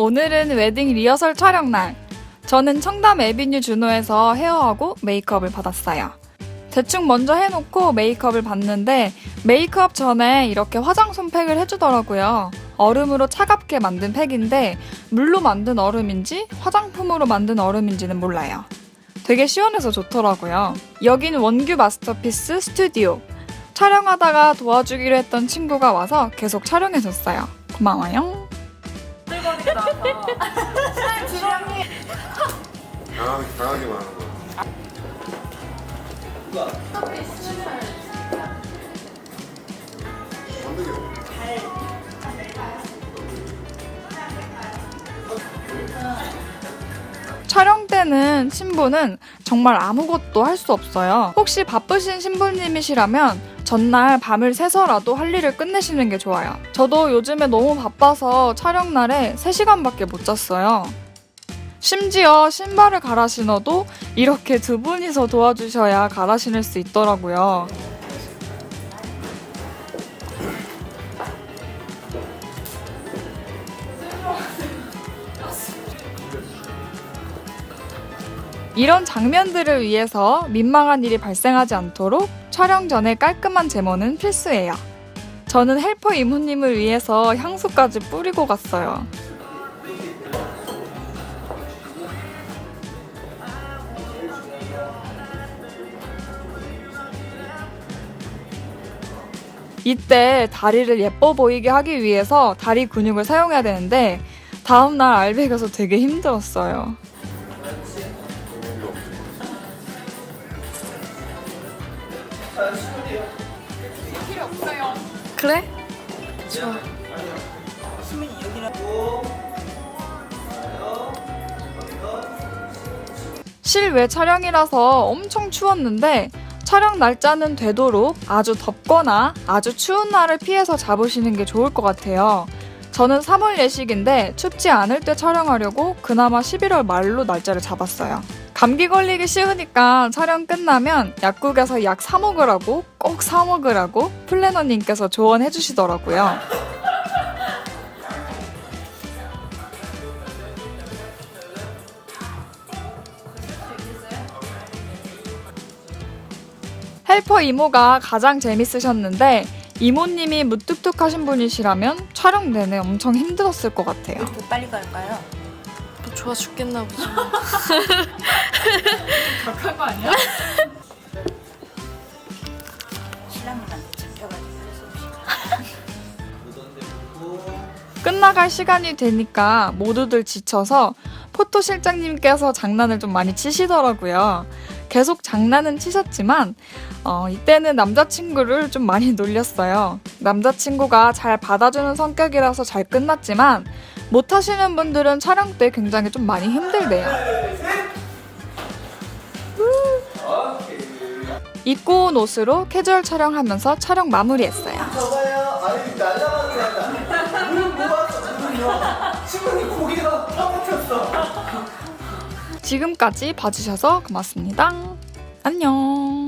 오늘은 웨딩 리허설 촬영 날. 저는 청담 에비뉴 준호에서 헤어하고 메이크업을 받았어요. 대충 먼저 해놓고 메이크업을 받는데 메이크업 전에 이렇게 화장솜 팩을 해주더라고요. 얼음으로 차갑게 만든 팩인데 물로 만든 얼음인지 화장품으로 만든 얼음인지는 몰라요. 되게 시원해서 좋더라고요. 여긴 원규 마스터피스 스튜디오. 촬영하다가 도와주기로 했던 친구가 와서 계속 촬영해줬어요. 고마워요. 강하게, 말하는 거야. 촬영 때는 신부는 정말 아무것도 할 수 없어요. 혹시 바쁘신 신부님이시라면 전날 밤을 새서라도 할 일을 끝내시는 게 좋아요. 저도 요즘에 너무 바빠서 촬영 날에 3시간밖에 못 잤어요. 심지어 신발을 갈아 신어도 이렇게 두 분이서 도와주셔야 갈아 신을 수 있더라고요. 이런 장면들을 위해서 민망한 일이 발생하지 않도록 촬영 전에 깔끔한 제모는 필수예요. 저는 헬퍼 이모님을 위해서 향수까지 뿌리고 갔어요. 이때 다리를 예뻐 보이게 하기 위해서 다리 근육을 사용해야 되는데 다음날 알백에서 되게 힘들었어요. 그래? 실외 촬영이라서 엄청 추웠는데 촬영 날짜는 되도록 아주 덥거나 아주 추운 날을 피해서 잡으시는 게 좋을 것 같아요. 저는 3월 예식인데 춥지 않을 때 촬영하려고 그나마 11월 말로 날짜를 잡았어요. 감기 걸리기 쉬우니까 촬영 끝나면 약국에서 약 사 먹으라고 꼭 사 먹으라고 플래너님께서 조언해 주시더라고요. 헬퍼 이모가 가장 재밌으셨는데 이모님이 무뚝뚝하신 분이시라면 촬영 내내 엄청 힘들었을 것 같아요. 더 빨리 갈까요? 뭐 좋아 죽겠나 보지. 격한 거 아니야? 잡혀가지고 끝나갈 시간이 되니까 모두들 지쳐서 포토 실장님께서 장난을 좀 많이 치시더라고요. 계속 장난은 치셨지만 어, 이때는 남자친구를 좀 많이 놀렸어요. 남자친구가 잘 받아주는 성격이라서 잘 끝났지만 못 하시는 분들은 촬영 때 굉장히 좀 많이 힘들대요. 입고 온 옷으로 캐주얼 촬영하면서 촬영 마무리했어요. 지금까지 봐주셔서 고맙습니다. 안녕.